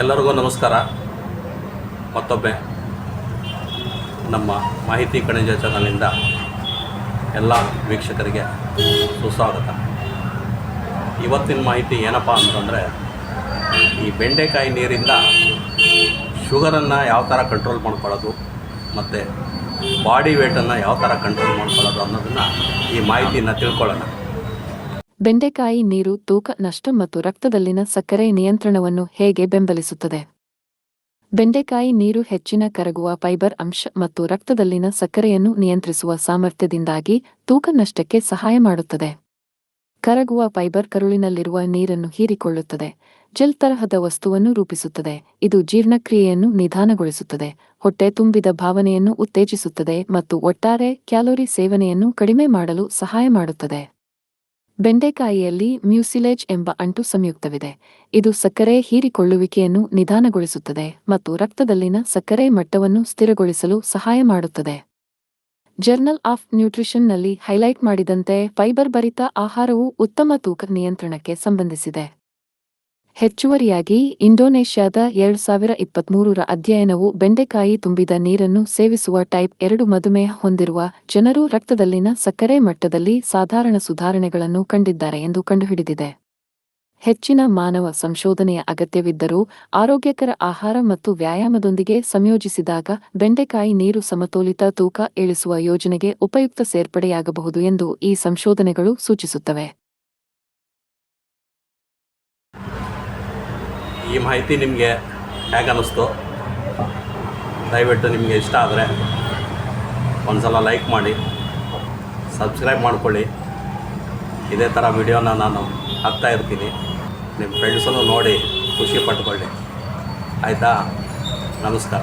ಎಲ್ಲರಿಗೂ ನಮಸ್ಕಾರ. ಮತ್ತೊಮ್ಮೆ ನಮ್ಮ ಮಾಹಿತಿ ಕಣಜ ಚಾನಲಿಂದ ಎಲ್ಲ ವೀಕ್ಷಕರಿಗೆ ಸುಸ್ವಾಗತ. ಇವತ್ತಿನ ಮಾಹಿತಿ ಏನಪ್ಪ ಅಂತಂದರೆ, ಈ ಬೆಂಡೆಕಾಯಿ ನೀರಿಂದ ಶುಗರನ್ನು ಯಾವ ಥರ ಕಂಟ್ರೋಲ್ ಮಾಡ್ಕೊಳ್ಳೋದು ಮತ್ತು ಬಾಡಿ ವೇಟನ್ನು ಯಾವ ಥರ ಕಂಟ್ರೋಲ್ ಮಾಡ್ಕೊಳ್ಳೋದು ಅನ್ನೋದನ್ನು ಈ ಮಾಹಿತಿನ ತಿಳ್ಕೊಳ್ಳೋಣ. ಬೆಂಡೆಕಾಯಿ ನೀರು ತೂಕ ನಷ್ಟ ಮತ್ತು ರಕ್ತದಲ್ಲಿನ ಸಕ್ಕರೆ ನಿಯಂತ್ರಣವನ್ನು ಹೇಗೆ ಬೆಂಬಲಿಸುತ್ತದೆ? ಬೆಂಡೆಕಾಯಿ ನೀರು ಹೆಚ್ಚಿನ ಕರಗುವ ಫೈಬರ್ ಅಂಶ ಮತ್ತು ರಕ್ತದಲ್ಲಿನ ಸಕ್ಕರೆಯನ್ನು ನಿಯಂತ್ರಿಸುವ ಸಾಮರ್ಥ್ಯದಿಂದಾಗಿ ತೂಕ ನಷ್ಟಕ್ಕೆ ಸಹಾಯ ಮಾಡುತ್ತದೆ. ಕರಗುವ ಫೈಬರ್ ಕರುಳಿನಲ್ಲಿರುವ ನೀರನ್ನು ಹೀರಿಕೊಳ್ಳುತ್ತದೆ. ಜೆಲ್ ತರಹದ ವಸ್ತುವನ್ನು ರೂಪಿಸುತ್ತದೆ. ಇದು ಜೀರ್ಣಕ್ರಿಯೆಯನ್ನು ನಿಧಾನಗೊಳಿಸುತ್ತದೆ. ಹೊಟ್ಟೆ ತುಂಬಿದ ಭಾವನೆಯನ್ನು ಉತ್ತೇಜಿಸುತ್ತದೆ ಮತ್ತು ಒಟ್ಟಾರೆ ಕ್ಯಾಲೋರಿ ಸೇವನೆಯನ್ನು ಕಡಿಮೆ ಮಾಡಲು ಸಹಾಯ ಮಾಡುತ್ತದೆ. ಬೆಂಡೆಕಾಯಿಯಲ್ಲಿ ಮ್ಯೂಸಿಲೇಜ್ ಎಂಬ ಅಂಟು ಸಂಯುಕ್ತವಿದೆ. ಇದು ಸಕ್ಕರೆ ಹೀರಿಕೊಳ್ಳುವಿಕೆಯನ್ನು ನಿಧಾನಗೊಳಿಸುತ್ತದೆ ಮತ್ತು ರಕ್ತದಲ್ಲಿನ ಸಕ್ಕರೆ ಮಟ್ಟವನ್ನು ಸ್ಥಿರಗೊಳಿಸಲು ಸಹಾಯ ಮಾಡುತ್ತದೆ. ಜರ್ನಲ್ ಆಫ್ ನ್ಯೂಟ್ರಿಷನ್ನಲ್ಲಿ ಹೈಲೈಟ್ ಮಾಡಿದಂತೆ ಫೈಬರ್ ಭರಿತ ಆಹಾರವು ಉತ್ತಮ ತೂಕ ನಿಯಂತ್ರಣಕ್ಕೆ ಸಂಬಂಧಿಸಿದೆ. ಹೆಚ್ಚುವರಿಯಾಗಿ ಇಂಡೋನೇಷ್ಯಾದ ಎರಡು ಸಾವಿರ ಇಪ್ಪತ್ಮೂರರ ಅಧ್ಯಯನವು ಬೆಂಡೆಕಾಯಿ ತುಂಬಿದ ನೀರನ್ನು ಸೇವಿಸುವ ಟೈಪ್ ಎರಡು ಮಧುಮೇಹ ಹೊಂದಿರುವ ಜನರು ರಕ್ತದಲ್ಲಿನ ಸಕ್ಕರೆ ಮಟ್ಟದಲ್ಲಿ ಸಾಧಾರಣ ಸುಧಾರಣೆಗಳನ್ನು ಕಂಡಿದ್ದಾರೆ ಎಂದು ಕಂಡುಹಿಡಿದಿದೆ. ಹೆಚ್ಚಿನ ಮಾನವ ಸಂಶೋಧನೆಯ ಅಗತ್ಯವಿದ್ದರೂ ಆರೋಗ್ಯಕರ ಆಹಾರ ಮತ್ತು ವ್ಯಾಯಾಮದೊಂದಿಗೆ ಸಂಯೋಜಿಸಿದಾಗ ಬೆಂಡೆಕಾಯಿ ನೀರು ಸಮತೋಲಿತ ತೂಕ ಇಳಿಸುವ ಯೋಜನೆಗೆ ಉಪಯುಕ್ತ ಸೇರ್ಪಡೆಯಾಗಬಹುದು ಎಂದು ಈ ಸಂಶೋಧನೆಗಳು ಸೂಚಿಸುತ್ತವೆ. ಈ ಮಾಹಿತಿ ನಿಮಗೆ ಹೇಗೆ ಅನ್ನಿಸ್ತು? ದಯವಿಟ್ಟು ನಿಮಗೆ ಇಷ್ಟ ಆದರೆ ಒಂದ್ಸಲ ಲೈಕ್ ಮಾಡಿ, ಸಬ್ಸ್ಕ್ರೈಬ್ ಮಾಡಿಕೊಳ್ಳಿ. ಇದೇ ಥರ ವಿಡಿಯೋನ ನಾನು ಹಾಕ್ತಾ ಇರ್ತೀನಿ. ನಿಮ್ಮ ಫ್ರೆಂಡ್ಸನ್ನು ನೋಡಿ ಖುಷಿ ಪಟ್ಕೊಳ್ಳಿ. ಆಯಿತಾ? ನಮಸ್ಕಾರ.